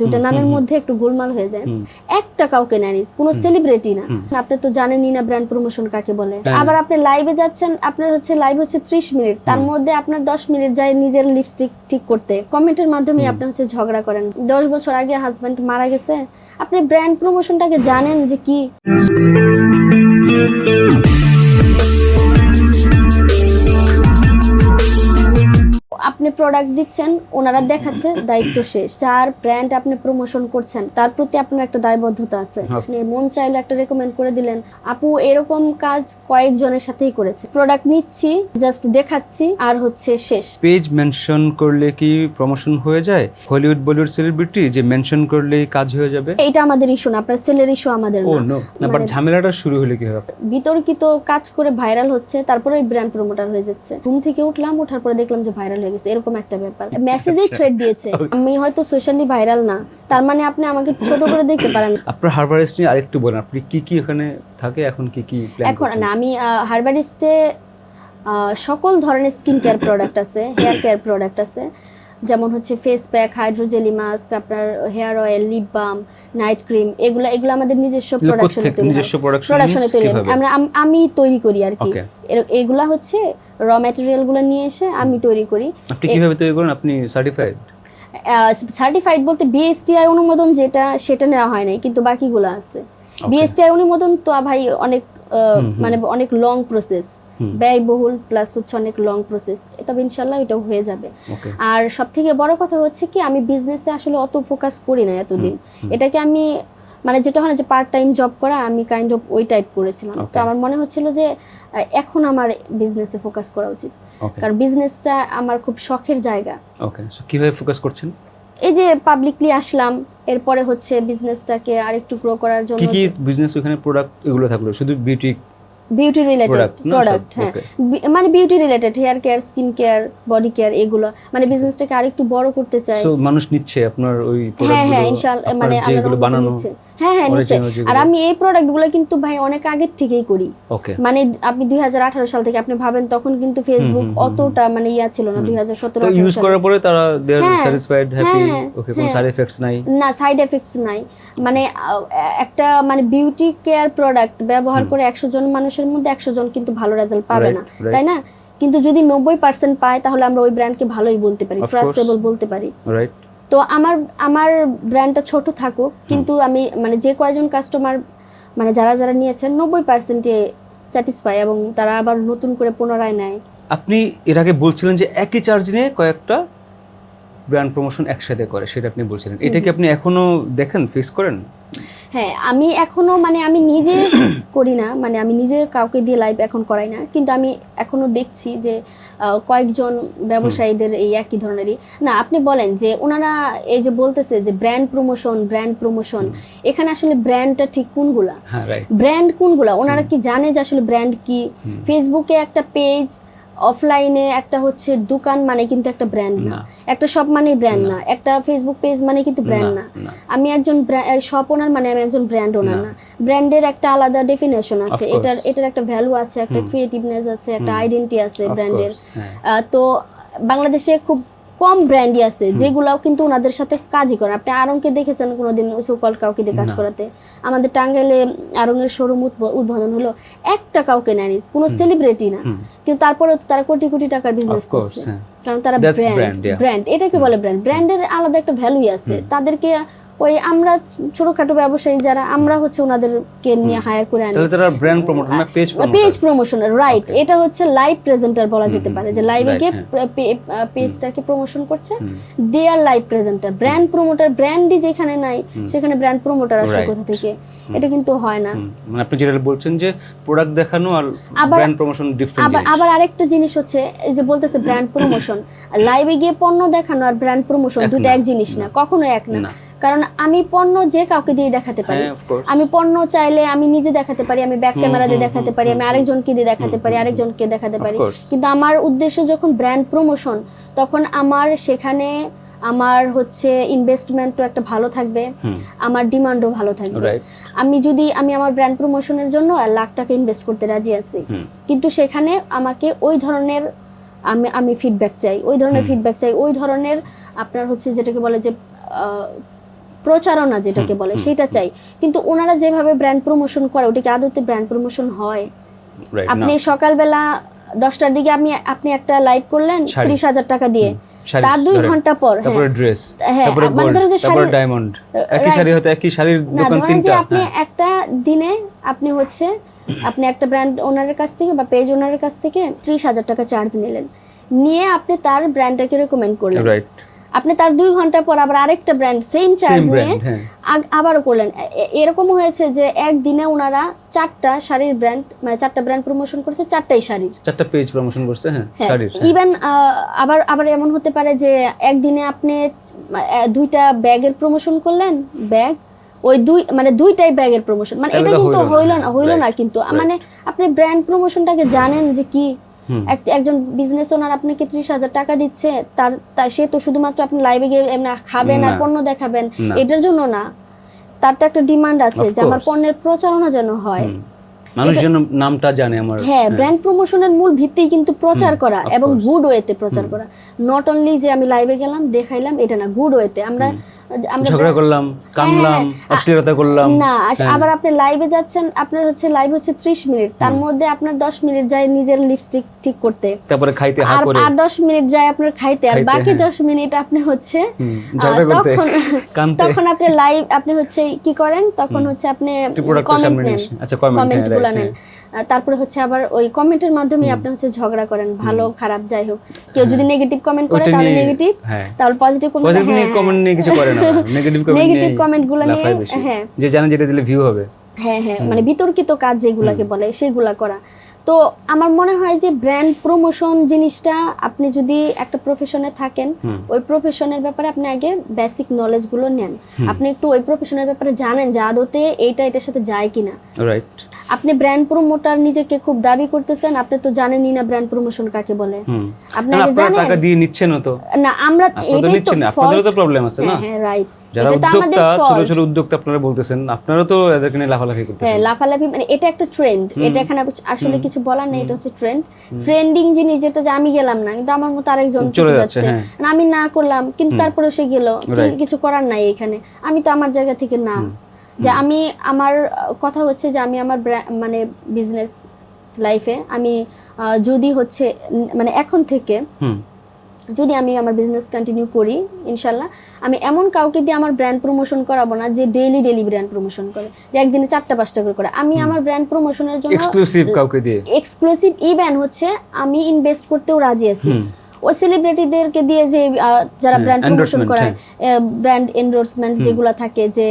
দুইটা হুম, নামের মধ্যে একটু গোলমাল হয়ে যায়। একটা কাউকে নেয়নি কোনো সেলিব্রিটি না। আপনি তো জানেনই না ব্র্যান্ড প্রমোশন কাকে বলে। আবার আপনি লাইভে যাচ্ছেন আপনার হচ্ছে লাইভ হচ্ছে ত্রিশ মিনিট। তার মধ্যে আপনার দশ মিনিট যায় নিজের লিপস্টিক ঠিক করতে। কমেন্টের মাধ্যমে আপনি হচ্ছে ঝগড়া করেন। দশ বছর আগে হাজব্যান্ড মারা গেছে। আপনি ব্র্যান্ড প্রমোশনটাকে জানেন যে কি? আপনি প্রোডাক্ট দিচ্ছেন ওনারা দেখাচ্ছে দায়িত্ব শেষ। যার ব্র্যান্ড আপনি প্রমোশন করছেন তার প্রতি আপনার একটা দায়বদ্ধতা আছে। হ্যাঁ। আপনি মন চাইলে একটা রেকমেন্ড করে দিলেন আপু এরকম কাজ কয়েকজনের সাথেই করেছে। প্রোডাক্ট নিচ্ছি জাস্ট দেখাচ্ছি আর হচ্ছে শেষ। পেজ মেনশন করলে কি প্রমোশন হয়ে যায়? হলিউড বলিউড সেলিব্রিটি যে মেনশন করলেই কাজ হয়ে যাবে? এটা আমাদের ইস্যু না আপনার সেলের ইস্যু আমাদের না। বাট মানে- ঝামেলাটা শুরু হলে কি হবে? বিতর্কিত কাজ করে ভাইরাল হচ্ছে তারপরে ওই ব্র্যান্ড প্রমোটার হয়ে যাচ্ছে। ঘুম থেকে উঠলাম ওঠার পরে দেখলাম যে ভাইরাল হয়ে গেছে। এরকম একটা ব্যাপার। মেসেজেই থ্রেড দিয়েছে। আমি হয়তো সোশ্যালি ভাইরাল না। তার মানে আপনি আমাকে ছোট করে দেখতে পারেন। আপনার হারবারিস্ট নিয়ে আরেকটু বলেন আপনি কি কি ওখানে থাকে? এখন কি কি প্ল্যান এখন না আমি হারবারিস্টে সকল ধরনের স্কিন কেয়ার প্রোডাক্ট আছে হেয়ার কেয়ার প্রোডাক্ট আছে। যেমন হচ্ছে face pack hydro jelly mask আপনার hair oil lip balm night cream এগুলো এগুলো আমাদের নিজস্ব প্রোডাকশনে তৈরি প্রোডাকশন তৈরি আমরা আমি তৈরি করি আর কি। এগুলা হচ্ছে র ম্যাটেরিয়ালগুলো নিয়ে এসে আমি তৈরি করি। আপনি কীভাবে তৈরি করেন? আপনি সার্টিফাইড সার্টিফাইড বলতে বিএসটিআই অনুমোদন যেটা সেটা নেওয়া হয় নাই কিন্তু বাকিগুলো আছে। বিএসটিআই অনুমোদন তো ভাই অনেক। মানে অনেক লং প্রসেস ব্যয়বহুল প্লাস হচ্ছে অনেক লং প্রসেস তবে ইনশাল্লাহ এটাও হয়ে যাবে। আর সব থেকে বড় কথা হচ্ছে কি আমি বিজনেসে আসলে অত ফোকাস করি না এতদিন। এটাকে আমি মানে যেটা হয় না যে পার্ট টাইম জব করা আমি কাইন্ড অফ ওই টাইপ করেছিলাম। তো আমার মনে হচ্ছিল যে এখন আমার বিজনেসে ফোকাস করা উচিত। কারণ বিজনেসটা আমার খুব শখের জায়গা। ওকে সো কীভাবে ফোকাস করছেন? এই যে পাবলিকলি আসলাম এরপরে হচ্ছে বিজনেসটাকে আরেকটু গ্রো করার জন্য কি কি বিজনেস ওখানে প্রোডাক্ট এগুলো থাকল? শুধু বিউটি বিউটি রিলেটেড প্রোডাক্ট হ্যাঁ। মানে beauty related hair care skin care body care এগুলো। মানে বিজনেসটাকে আরেকটু বড় করতে চাই। সো মানুষ নিচ্ছে আপনার ওই হ্যাঁ প্রোডাক্টগুলো হ্যাঁ ইনশাআল্লাহ মানে যেগুলো বানানো। হ্যাঁ হ্যাঁ যেগুলো। আর আমি এই প্রোডাক্টগুলো কিন্তু ভাই অনেক আগের থেকেই করি। মানে আপনি দুই সাল থেকে আপনি ভাবেন তখন কিন্তু ফেসবুক অতটা মানে ইয়া ছিল না হুম। দুই হাজার সতেরো তো ইউজ করার পরে তারা দে আর হ্যাঁ, স্যাটিসফাইড হ্যাপি হ্যাঁ, ওকে কোনো হ্যাঁ। সাইড এফেক্টস নাই? না সাইড এফেক্টস নাই। মানে একটা মানে বিউটি কেয়ার প্রোডাক্ট ব্যবহার করে একশো জন মানুষের মধ্যে একশো জন কিন্তু ভালো রেজাল্ট পাবে না তাই না? কিন্তু যদি নব্বই পার্সেন্ট পায় তাহলে আমরা ওই ব্র্যান্ডকে ভালোই বলতে পারি ট্রাস্টেবল বলতে পারি। রাইট তো আমার আমার ব্র্যান্ডটা ছোট থাকুক কিন্তু আমি মানে যে কয়জন কাস্টমার মানে যারা যারা নিয়েছেন নব্বই পার্সেন্টে স্যাটিসফাই এবং তারা আবার নতুন করে পুনরায় নেয়। আপনি এর আগে বলছিলেন যে একই চার্জ নিয়ে কয়েকটা ব্র্যান্ড প্রমোশন একসাথে করে সেটা আপনি বলছিলেন। এটা কি আপনি এখনও দেখেন ফেস করেন? হ্যাঁ আমি এখনও মানে আমি নিজে করি না মানে আমি নিজে কাউকে দিয়ে লাইভ এখন করাই না। কিন্তু আমি এখনও দেখছি যে কয়েকজন ব্যবসায়ীদের এই একই ধরনেরই। না আপনি বলেন যে ওনারা এই যে বলতেছে যে ব্র্যান্ড প্রমোশন ব্র্যান্ড প্রমোশন এখানে আসলে ব্র্যান্ডটা ঠিক কোনগুলা? ব্র্যান্ড কোনগুলা? ওনারা কি জানে যে আসলে ব্র্যান্ড কি? ফেসবুকে একটা পেজ অফলাইনে একটা হচ্ছে দোকান মানে কিন্তু একটা ব্র্যান্ড না। একটা শপ মানে ব্র্যান্ড না। একটা ফেসবুক পেজ মানে কিন্তু ব্র্যান্ড না আমি একজন শপ ওনার মানে আমি একজন ব্র্যান্ড ওনার না। ব্র্যান্ডের একটা আলাদা ডেফিনেশন আছে। এটার এটার একটা ভ্যালু আছে একটা ক্রিয়েটিভনেস আছে একটা আইডেন্টি আছে ব্র্যান্ডের। তো বাংলাদেশে খুব কম ব্র্যান্ডই আছে যেগুলাও কিন্তু ওনাদের সাথে কাজই করে। আপনি আরংকে দেখেছেন কোনোদিন সুকল কাউকে দিয়ে কাজ করাতে? আমাদের টাঙ্গাইলে আরঙের শোরুম উদ্বোধন হলো একটা কাউকে নেয়নি কোনো সেলিব্রিটি না। কিন্তু তারপরে তারা কোটি কোটি টাকার বিজনেস করছে। হ্যাঁ। কারণ তারা ব্র্যান্ড ব্র্যান্ড এটাকে বলে ব্র্যান্ড ব্র্যান্ডের আলাদা একটা ভ্যালুই আছে। তাদেরকে ওই আমরা ছোটখাটো ব্যবসায়ী যারা আমরা হচ্ছে ওনাদেরকে নিয়ে হায়ার করে আনি। তারা ব্র্যান্ড প্রমোট না পেজ পেজ প্রমোশন রাইট এটা হচ্ছে লাইভ প্রেজেন্টার বলা যেতে পারে যে লাইভে গিয়ে হ্যাঁ। পেজটাকে প্রমোশন করছে। They are live presenter brand promoter ব্র্যান্ডই যেখানে নাই সেখানে ব্র্যান্ড প্রমোটার আসে কোথা থেকে। এটা কিন্তু হয় না। মানে আপনি যেটা বলছেন যে প্রোডাক্ট দেখানো আর ব্র্যান্ড প্রমোশন ডিফারেন্ট আবার আবার আরেকটা জিনিস হচ্ছে এই যে বলতেছে ব্র্যান্ড প্রমোশন লাইভে গিয়ে পণ্য দেখানো আর ব্র্যান্ড প্রমোশন দুটো এক জিনিস না। কখনো এক না। কারণ আমি পণ্য যে কাউকে দিয়ে দেখাতে পারি। হ্যাঁ আমি পণ্য চাইলে আমি নিজে দেখাতে পারি আমি ব্যাক ক্যামেরা দিয়ে দেখাতে পারি আমি আরেকজনকে দিয়ে দেখাতে পারি আরেকজনকে দেখাতে পারি। কিন্তু আমার উদ্দেশ্য যখন ব্র্যান্ড প্রমোশন তখন আমার সেখানে আমার হচ্ছে ইনভেস্টমেন্টও একটা ভালো থাকবে আমার ডিমান্ডও ভালো থাকবে। আমি যদি আমি আমার ব্র্যান্ড প্রমোশনের জন্য লাখ টাকা ইনভেস্ট করতে রাজি আছি কিন্তু সেখানে আমাকে ওই ধরনের আমি আমি ফিডব্যাক চাই ওই ধরনের ফিডব্যাক চাই ওই ধরনের আপনার হচ্ছে যেটাকে বলে যে প্রচারণা যেটাকে বলে সেটা চাই। কিন্তু ওনারা যেভাবে ব্র্যান্ড প্রমোশন করে ওটা কি আদতে ব্র্যান্ড প্রমোশন হয়? আপনি সকালবেলা দশটার দিকে আমি আপনি একটা লাইভ করলেন ত্রিশ হাজার টাকা দিয়ে। তার দুই ঘণ্টা পর হ্যাঁ। তারপরে ড্রেস হ্যাঁ, তারপরে মানে গোল্ড যে তারপরে ডায়মন্ড একই শাড়ি হয়তো একই শাড়ির না দোকান ধরেন যে তিনটা আপনি হ্যাঁ। একটা দিনে আপনি হচ্ছে আপনি একটা ব্র্যান্ড ওনারের কাছ থেকে বা পেজ ওনারের কাছ থেকে ত্রিশ হাজার টাকা চার্জ নিলেন। নিয়ে আপনি তার ব্র্যান্ডটাকে রেকমেন্ড করলেন। রাইট আপনি তার দুই ঘণ্টা পর আবার আরেকটা ব্র্যান্ড সেম চার্জ নিয়ে হ্যাঁ। আবারও করলেন। এ- এ- হয়েছে যে একদিনে ওনারা চারটা শাড়ির ব্র্যান্ড মানে চারটা ব্র্যান্ড প্রমোশন করেছে চারটাই শাড়ির। চারটা পেজ প্রমোশন করছে হ্যাঁ হ্যাঁ শাড়ির হ্যাঁ। ইভেন আবার আবার এমন হতে পারে যে একদিনে আপনি দুইটা ব্যাগের প্রমোশন করলেন ব্যাগ ওই দুই মানে দুইটাই ব্যাগের প্রমোশন মানে এটা কিন্তু হইল না, হইল না কিন্তু মানে আপনি ব্র্যান্ড প্রমোশনটাকে জানেন যে কি একজন বিজনেস ওনার আপনাকে ত্রিশ হাজার টাকা দিচ্ছে তার সে তো শুধুমাত্র আপনি লাইভে গিয়ে এমনি খাবেন আর। পণ্য দেখাবেন এটার জন্য না। তার তো একটা ডিমান্ড আছে যে আমার পণ্যের প্রচারণা যেন হয়। হুম। মানুষ যেন নামটা জানে আমার। হ্যাঁ ব্র্যান্ড প্রমোশনের মূল ভিত্তি কিন্তু প্রচার করা এবং. গুড ওয়েতে প্রচার করা। নট অনলি যে আমি লাইভে গেলাম দেখাইলাম এটা না গুড ওয়েতে আমরা আমরা ঝগড়া করলাম কানলাম হ্যাঁ, অশ্লীলতা করলাম। না হ্যাঁ। আবার আপনি লাইভে যাচ্ছেন আপনার হচ্ছে লাইভ হচ্ছে ত্রিশ মিনিট। তার মধ্যে আপনার দশ মিনিট যায় নিজের লিপস্টিক ঠিক করতে। তারপরে খাইতে হা করে। আর দশ মিনিট যায় আপনার খাইতে। আর বাকি হ্যাঁ। দশ মিনিট আপনি হচ্ছে তখন তখন আপনি লাইভ আপনি হচ্ছে কি করেন? তখন হচ্ছে আপনি কমেন্ট নেন। আচ্ছা কমেন্ট নেন। হ্যাঁ। তারপরে হচ্ছে আবার ওই কমেন্টের মাধ্যমে আপনি হচ্ছে ঝগড়া করেন। ভালো খারাপ যাই হোক। কেউ যদি নেগেটিভ কমেন্ট করে তাহলে নেগেটিভ হ্যাঁ। তাহলে পজিটিভ কমেন্ট নিয়ে কিছু করে না। নেগেটিভ কমেন্ট নেগেটিভ কমেন্টগুলো নিয়ে হ্যাঁ। যে জানে যেটা দিলে ভিউ হবে। হ্যাঁ হ্যাঁ মানে বিতর্কিত কাজ যেগুলাকে বলে সেগুলা করা। তো আমার মনে হয় যে ব্র্যান্ড প্রমোশন জিনিসটা আপনি যদি একটা প্রফেশনে থাকেন ওই প্রফেশনের ব্যাপারে আপনি আগে বেসিক নলেজগুলো নেন। আপনি একটু ওই প্রফেশনের ব্যাপারে জানেন যে আদতে এইটা এটার সাথে যায় কিনা। রাইট আপনি ব্র্যান্ড প্রমোটার নিজেকে খুব দাবি করতেছেন আপনি তো জানেনই না ব্র্যান্ড প্রমোশন কাকে বলে। আপনি আগে জানেন টাকা দিয়ে নিচ্ছেন তো। না আমরা এটাই তো আপনাদেরও তো প্রবলেম আছে না। হ্যাঁ হ্যাঁ রাইট যারা উদ্যোক্তা ছোট ছোট উদ্যোক্তা আপনারা বলতেছেন আপনারা তো এদেরকে নিয়ে লাফালাফি হ্যাঁ লাফালাফি মানে এটা একটা ট্রেন্ড এটা এখানে আসলে কিছু বলার নেই এটা হচ্ছে ট্রেন্ড ট্রেন্ডিং জিনিস যেটা যে আমি গেলাম না কিন্তু আমার মতো আরেকজন চলে যাচ্ছে, হ্যাঁ। আমি না করলাম কিন্তু তারপরে সে গেল কিছু করার নাই এখানে। আমি তো আমার জায়গা থেকে না। যে আমি আমার কথা হচ্ছে যে আমি আমার মানে বিজনেস লাইফে আমি যদি হচ্ছে মানে এখন থেকে যদি আমি আমার বিজনেস কন্টিনিউ করি ইনশাল্লাহ আমি এমন কাউকে দিয়ে আমার ব্র্যান্ড প্রমোশন করাবো না যে ডেইলি ডেইলি ব্র্যান্ড প্রমোশন করে যে একদিনে চারটা পাঁচটা করে করে। আমি আমার ব্র্যান্ড প্রমোশনের জন্য এক্সক্লুসিভ কাউকে দিয়ে? এক্সক্লুসিভ ইভেন হচ্ছে আমি ইনভেস্ট করতেও রাজি আছি। ওই সেলিব্রিটিদেরকে দিয়ে যে যারা হ্যাঁ, ব্র্যান্ড প্রমোশন করায় ব্র্যান্ড এন্ডোর্সমেন্ট যেগুলো থাকে যে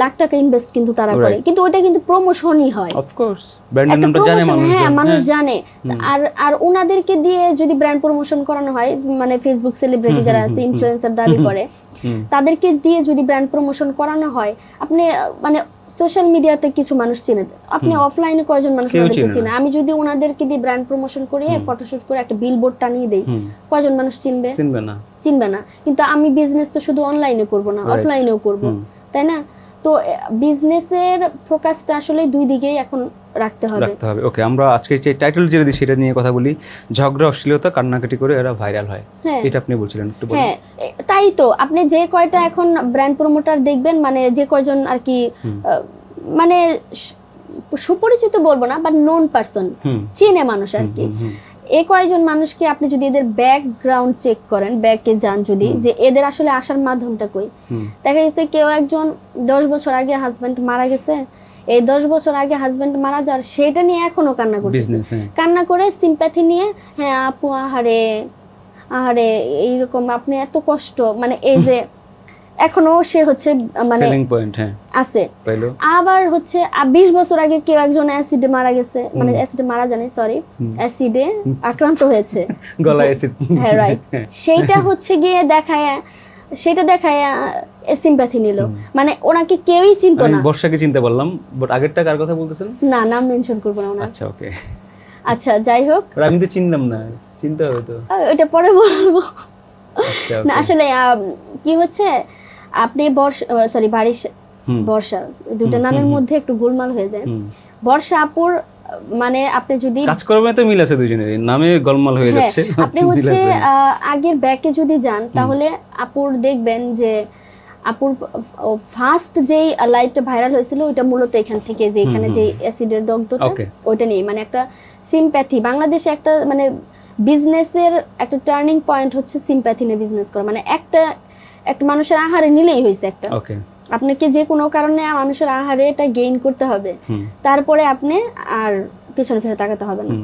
লাখ টাকা ইনভেস্ট কিন্তু তারা করে। কিন্তু কিন্তু প্রমোশনই হয়। অফ কোর্স নামটা জানে মানুষ হ্যাঁ মানুষ জানে। আর আর ওনাদেরকে দিয়ে যদি ব্র্যান্ড প্রমোশন করানো হয় মানে ফেসবুক সেলিব্রিটি যারা আছে ইনফ্লুয়েন্সার দাবি করে তাদেরকে দিয়ে যদি ব্র্যান্ড প্রমোশন করানো হয় আপনি মানে সোশ্যাল মিডিয়াতে কিছু মানুষ চিনে। আপনি অফলাইনে কয়জন মানুষ ওনাদেরকে চিনে আমি যদি ওনাদেরকে দিয়ে ব্র্যান্ড প্রমোশন করে ফটোশুট করে একটা বিলবোর্ড টানিয়ে দেই কয়জন মানুষ চিনবে? চিনবে না। চিনবে না। কিন্তু আমি বিজনেস তো শুধু অনলাইনে করব না অফলাইনেও করব। তাই না? তো বিজনেসের ফোকাসটা আসলে দুই দিকেই এখন রাখতে হবে। রাখতে হবে ওকে আমরা আজকে যে টাইটেল যেটা দিই সেটা নিয়ে কথা বলি। ঝগড়া অশ্লীলতা কান্নাকাটি করে এরা ভাইরাল হয়। হ্যাঁ। এটা আপনি বলছিলেন একটু হ্যাঁ তাই তো আপনি যে কয়টা এখন ব্র্যান্ড প্রমোটার দেখবেন মানে যে কয়জন আর কি মানে সুপরিচিত বলব না বাট নন পারসন চেনে মানুষ আর কি। এই কয়েকজন মানুষকে আপনি যদি এদের ব্যাকগ্রাউন্ড চেক করেন ব্যাকে যান যদি যে এদের আসলে আসার মাধ্যমটা কই? দেখা গেছে কেউ একজন দশ বছর আগে হাজবেন্ড মারা গেছে এই দশ বছর আগে হাজবেন্ড মারা যাওয়ার সেটা নিয়ে এখনও কান্না করতেছে। হ্যাঁ। কান্না করে সিম্প্যাথি নিয়ে হ্যাঁ আপু আহারে আহারে এইরকম আপনি এত কষ্ট মানে এই যে এখনও সে হচ্ছে মানে সেলিং পয়েন্ট হ্যাঁ। আছে। আবার হচ্ছে বিশ বছর আগে কেউ একজন অ্যাসিডে মারা গেছে মানে অ্যাসিডে মারা জানি সরি অ্যাসিডে আক্রান্ত হয়েছে। গলায় অ্যাসিড হ্যাঁ রাইট সেইটা হচ্ছে গিয়ে দেখায় সেটা দেখায় সিম্প্যাথি নিল। মানে ওনাকে কেউই চিনতো না। বর্ষাকে চিনতে পারলাম বাট আগেরটা কার কথা বলতেছেন? না নাম মেনশন করব না ওনার। আচ্ছা ওকে আচ্ছা যাই হোক। আমি তো চিনলাম না চিনতে হবে তো। ওইটা পরে বলব। আচ্ছা না আসলে কি হচ্ছে আপনি বর্ষা সরি বারিশ বর্ষা দুইটা নামের মধ্যে একটু গোলমাল হয়ে যায়। বর্ষা আপুর মানে আপনি যদি কাজ করবে তো মিল আছে দুজনের নামে গলমাল হয়ে হ্যাঁ যাচ্ছে। আপনি হচ্ছে আগের ব্যাকে যদি যান তাহলে আপুর দেখবেন যে আপুর ফার্স্ট যেই লাইভটা ভাইরাল হয়েছিল ওইটা মূলত এখান থেকে যে এখানে যে অ্যাসিডের দগ্ধটা. ওইটা নেই। মানে একটা সিম্প্যাথি বাংলাদেশে একটা মানে বিজনেসের একটা টার্নিং পয়েন্ট হচ্ছে সিম্প্যাথি নিয়ে বিজনেস করা। মানে একটা একটা মানুষের আহারে নিলেই হয়েছে একটা। আপনাকে যে কোনো কারণে মানুষের আহারে এটা গেইন করতে হবে। তারপরে আপনি আর পিছনে ফিরে তাকাতে হবে না।